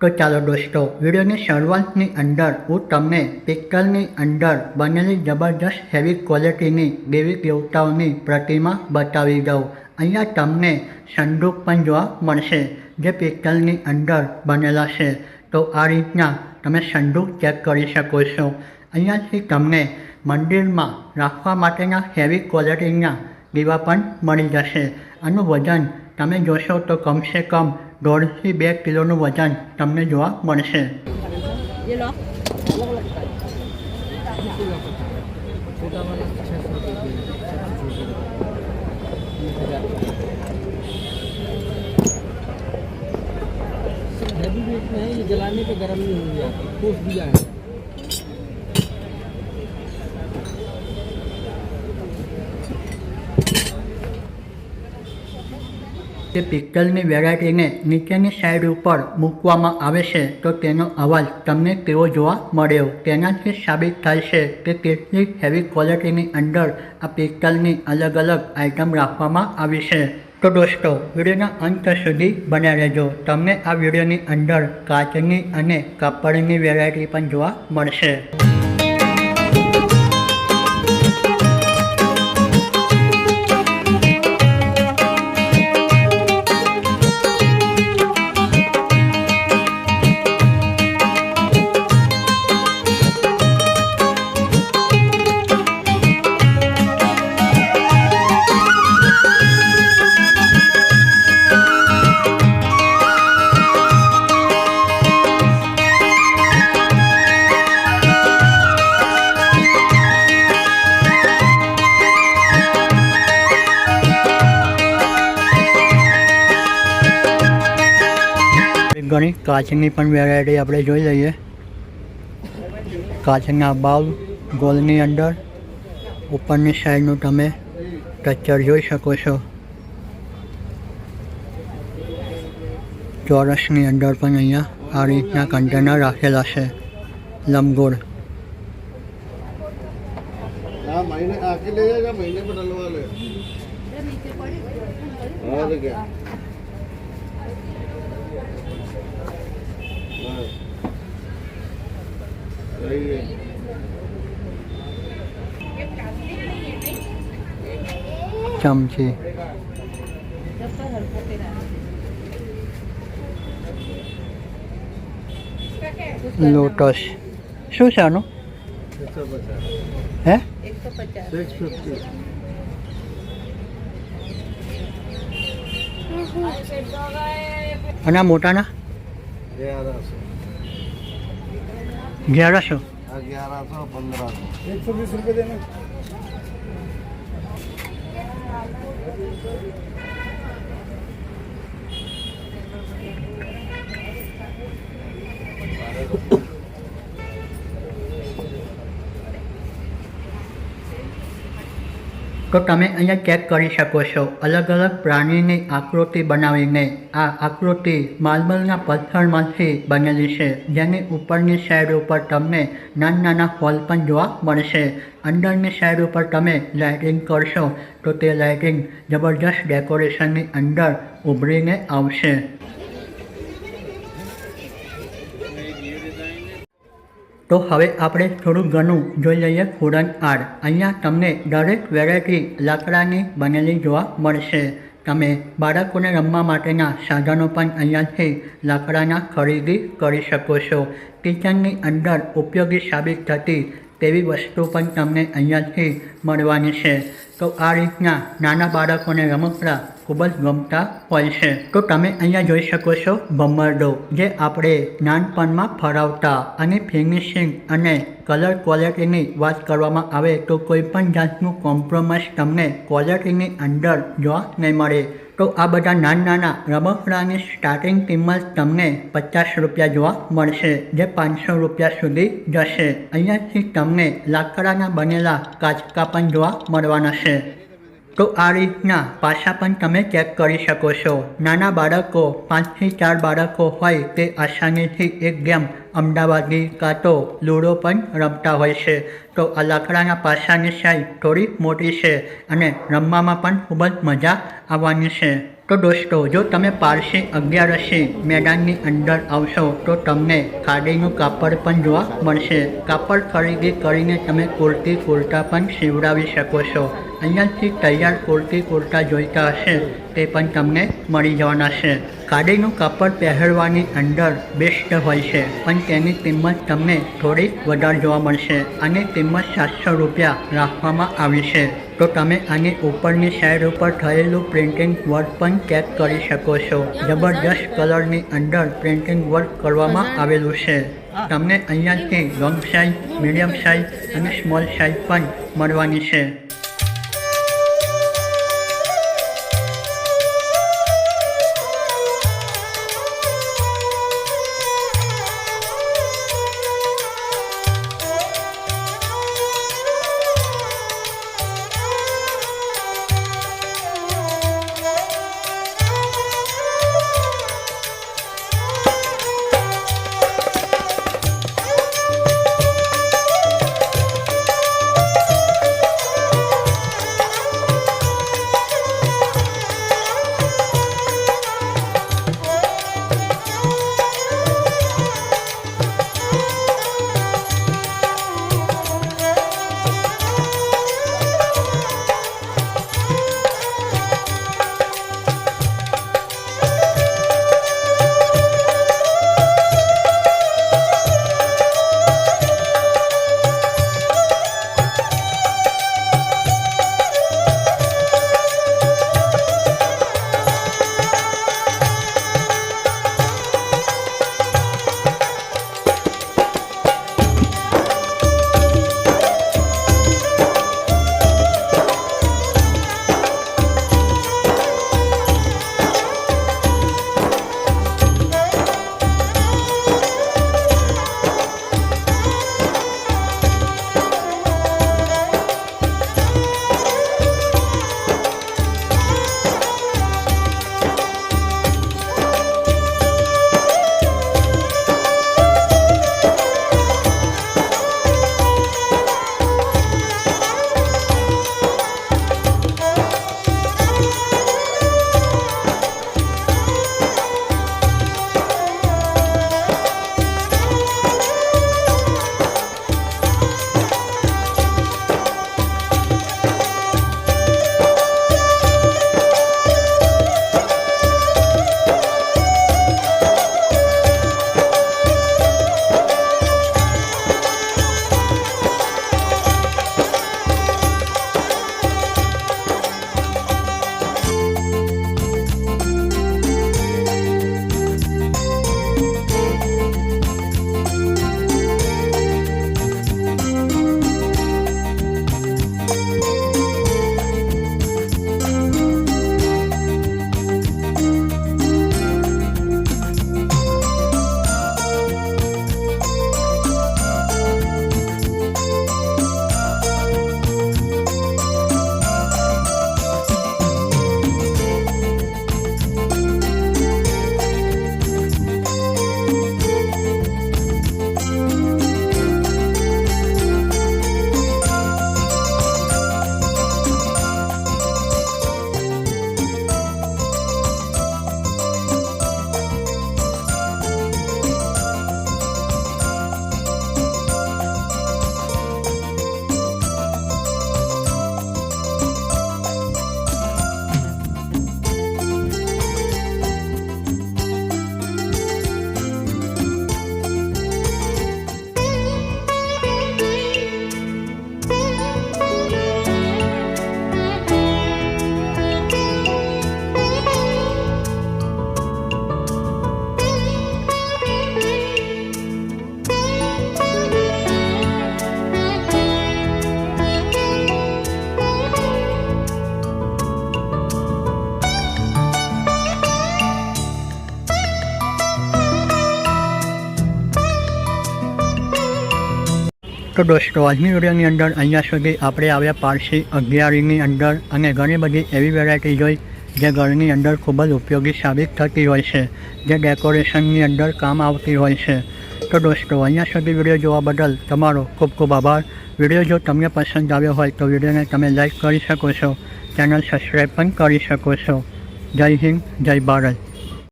તો ચાલો દોસ્તો, વિડીયોની શરૂઆતની અંદર હું તમને પિક્કલની અંદર બનેલી જબરજસ્ત હેવી ક્વોલિટીની દેવી દેવતાઓની પ્રતિમા બતાવી દઉં. અહીંયા તમને સંદૂક પણ જોવા મળશે, જે પિત્તલની અંદર બનેલા છે. તો આ રીતના તમે સંદૂક ચેક કરી શકો છો. અહીંયાથી તમને મંદિરમાં રાખવા માટેના હેવી ક્વોલિટીના દીવા પણ મળી જશે. આનું વજન તમે જોશો તો કમસે કમ દોઢથી બે કિલોનું વજન તમને જોવા મળશે ये लो छोटा वाला छः सौ रुपये सबसे छोटे हैवी वेट में है ये जलाने पे गर्म नहीं होंगे आपको ठोस दिया है તે પિત્તલની વેરાયટીને નીચેની સાઈડ ઉપર મૂકવામાં આવે છે, તો તેનો અવાજ તમને કેવો જોવા મળ્યો. તેનાથી સાબિત થાય છે કે કેટલી હેવી ક્વોલિટીની અંદર આ પિત્તલની અલગ અલગ આઇટમ રાખવામાં આવી છે. તો દોસ્તો, વિડીયોના અંત સુધી બન્યા રહેજો. તમને આ વિડીયોની અંદર કાચની અને કાપડની વેરાયટી પણ જોવા મળશે. ઘણી. કાચની પણ વેરાયટી આપણે જોઈ લઈએ. કાચના બાઉલ ગોલની અંદર. ઉપરની સાઈડનું તમે ટેક્ચર જોઈ શકો છો. ચોરસની અંદર પણ અહીંયા આ રીતના કન્ટેનર રાખેલા છે. લંબગોળ. મહિને આખી લઈ જાય મહિને પણ હલવા લે? ચમચી લોટસ શું છે આનું હે અને આ મોટાના ગ્યારસો ग्यारह सौ पंद्रह सौ एक सौ बीस रुपये देना તો તમે અહીંયા ચેક કરી શકો છો. અલગ અલગ પ્રાણીની આકૃતિ બનાવીને આ આકૃતિ માર્બલના પથ્થરમાંથી બનેલી છે. જેની ઉપરની સાઈડ ઉપર તમને નાના નાના હોલ પણ જોવા મળશે. અંદરની સાઈડ ઉપર તમે લાઇટિંગ કરશો તો તે લાઇટિંગ જબરજસ્ત ડેકોરેશનની અંદર ઉભરીને આવશે. તો હવે આપણે થોડું ઘણું જોઈ લઈએ ફૂડન આર્ટ અહીંયા તમને દરેક વેરાયટી લાકડાની બનેલી જોવા મળશે. તમે બાળકોને રમવા માટેના સાધનો પણ અહીંયાથી લાકડાના ખરીદી કરી શકો છો. કિચનની અંદર ઉપયોગી સાબિત થતી તેવી વસ્તુ પણ તમને અહીંયાથી મળવાની છે. તો આ રીતના નાના બાળકોને રમકડા ખૂબ જ ગમતા હોય છે. તો તમે અહીંયા જોઈ શકો છો ભમરડો જે આપણે નાનપણમાં ફરાવતા અને ફિનિશિંગ અને કલર ક્વોલિટીની વાત કરવામાં આવે તો કોઈ પણ જાતનું કોમ્પ્રોમાઇઝ તમને ક્વોલિટીની અંદર જોવા નહીં મળે. તો આ બધા નાના નાના રમકડાની સ્ટાર્ટિંગ કિંમત તમને પચાસ રૂપિયા જોવા મળશે, જે પાંચસો રૂપિયા સુધી જશે. અહીંયાથી તમને લાકડાના બનેલા કાચકા પણ જોવા મળવાના છે. તો આ રીતના પાછા પણ તમે ચેક કરી શકો છો. નાના બાળકો પાંચથી ચાર બાળકો હોય તે આસાનીથી એક ગેમ, અમદાવાદી કાં તો લૂડો પણ રમતા હોય છે. તો આ લાકડાના પાસાની સાઈઝ થોડી મોટી છે અને રમવામાં પણ ખૂબ જ મજા આવવાની છે. તો દોસ્તો, જો તમે પારસી અગિયારસી મેદાનની અંદર આવશો, તો તમને ખાડીનું કાપડ પણ જોવા મળશે. કાપડ ખરીદી કરીને તમે કુર્તી, કુર્તા પણ સીવડાવી શકો છો. અહીંયાથી તૈયાર કુર્તી, કુર્તા જોઈતા હશે, તે પણ તમને મળી જવાના છે. ખાડીનું કાપડ પહેરવાની અંદર બેસ્ટ હોય છે, પણ તેની કિંમત તમને થોડી વધારે જોવા મળશે અને કિંમત સાતસો રૂપિયા રાખવામાં આવી છે. તો તમે આની ઉપરની સાઈડ ઉપર થયેલું પ્રિન્ટિંગ વર્ક પણ ચેક કરી શકો છો. જબરદસ્ત કલરની અંદર પ્રિન્ટિંગ વર્ક કરવામાં આવેલું છે. તમને અહીંયાથી લોંગ સાઇઝ મીડિયમ સાઇઝ અને સ્મોલ સાઇઝ પણ મળવાની છે. તો દોસ્તો, આજની વિડીયોની અંદર અહીંયા સુધી આપણે આવ્યા પારસી અગિયારીની અંદર અને ઘણી બધી એવી વેરાયટી જોઈ જે ઘરની અંદર ખૂબ જ ઉપયોગી સાબિત થતી હોય છે, જે ડેકોરેશનની અંદર કામ આવતી હોય છે. તો દોસ્તો, અહીંયા સુધી વીડિયો જોવા બદલ તમારો ખૂબ ખૂબ આભાર. વીડિયો જો તમને પસંદ આવ્યો હોય તો વિડીયોને તમે લાઈક કરી શકો છો ચેનલ સબસ્ક્રાઈબ પણ કરી શકો છો. જય હિન્દ, જય ભારત.